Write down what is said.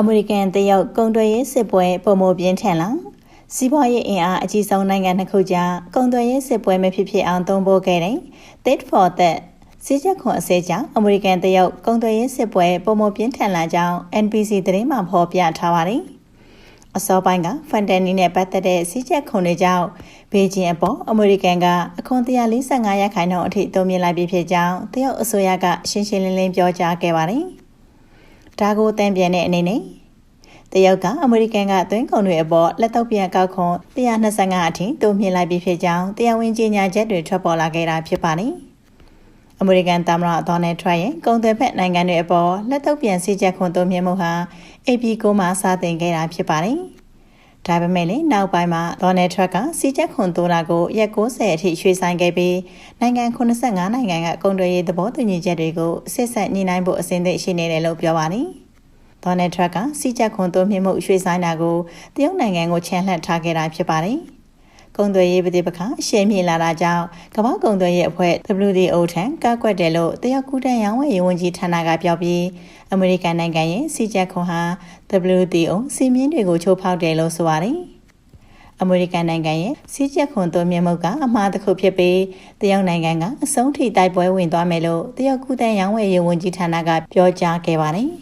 အမေရိကန်တရုတ်ကုန်သွယ်ရေးစစ်ပွဲပုံမပြင်းထန်လာစီးပွားရေးအင်အားအကြီးဆုံးနိုင်ငံနှစ်ခုကြားကုန်သွယ်ရေးစစ်ပွဲမဖြစ်ဖြစ်အောင်သုံးဖို့ခဲ့တဲ့ Tate for That စီးချက်ခွန်အစဲကြောင့်အမေရိကန်တရုတ်ကုန်သွယ်ရေးစစ်ပွဲပုံမပြင်းထန်လာကြောင်း NBC သတင်းမှဖော်ပြထားပါတယ်။အစောပိုင်းကဖန်တန်နီနဲ့ပတ်သက်တဲ့စီးချက်ခွန်တွေကြောင့်ဘေဂျင်းအပေါ်အမေရိကန်ကအခွန်145ရာခိုင်နှုန်းအထိတိုးမြင့်လိုက်ပြီဖြစ်ကြောင်းတရုတ်အစိုးရကရှင်းရှင်းလင်းလင်းပြောကြားခဲ့ပါတယ်။ ဒါကိုတန်ပြန်တဲ့အနေနဲ့တရုတ်ကအမေရိကန်ကသွင်းကုန်တွေအပေါ်လက်တော့ပြန်ကောက်ခွန်125အထိတိုးမြင့်လိုက်ပြီဖြစ်ကြောင်းတရားဝင်ကြေညာချက်တွေထွက်ပေါ်လာခဲ့တာဖြစ်ပါတယ်။အမေရိကန်သမ္မတဒေါ်နယ်ထရန့်ရဲ့ကုန်သွယ်ဖက်နိုင်ငံတွေအပေါ်လက်တော့ပြန်စီချက်ခွန်တိုးမြင့်မှုဟာ AP ကိုမှစတင်ခဲ့တာဖြစ်ပါတယ်။ ဒါပေမဲ့လည်းနောက်ပိုင်းမှာဒေါ်နယ်ထရန့်ကစီချက်ခွန်တိုးတာကိုရက်60အထိရွှေ့ဆိုင်ခဲ့ပြီးနိုင်ငံ85နိုင်ငံကကုန်သွယ်ရေးသဘောတူညီချက်တွေကိုဆက်ဆက်ညှိနှိုင်းဖို့အစဉ်သင့်ရှိနေတယ်လို့ပြောပါတယ်။ဒေါ်နယ်ထရန့်ကစီချက်ခွန်တိုးမြင့်မှုရွှေ့ဆိုင်တာကိုတရုတ်နိုင်ငံကိုချန်လှပ်ထားခဲ့တာဖြစ်ပါတယ်။ ကုန်သွယ်ရေးပဋိပက္ခရှင်းမြင်လာတာကြောင့်ကမ္ဘာကုန်သွယ်ရေးအဖွဲ့ WTO ထံကကွက်တယ်လို့တရုတ်ကူတန်ရောင်းဝယ်ရေးဝန်ကြီးဌာနကပြောပြီးအမေရိကန်နိုင်ငံရဲ့စီချက်ခွန်ဟာ WTO စီမင်းတွေကိုချိုးဖောက်တယ်လို့ဆိုပါတယ်အမေရိကန်နိုင်ငံရဲ့စီးကျက်ခွန်သွင်းမြမှုကအမှားတစ်ခုဖြစ်ပြီးတရုတ်နိုင်ငံကအဆုံးထိတိုက်ပွဲဝင်သွားမယ်လို့တရုတ်ကုတန်ရောင်းဝယ်ရေးဝန်ကြီးဌာနကပြောကြားခဲ့ပါတယ်။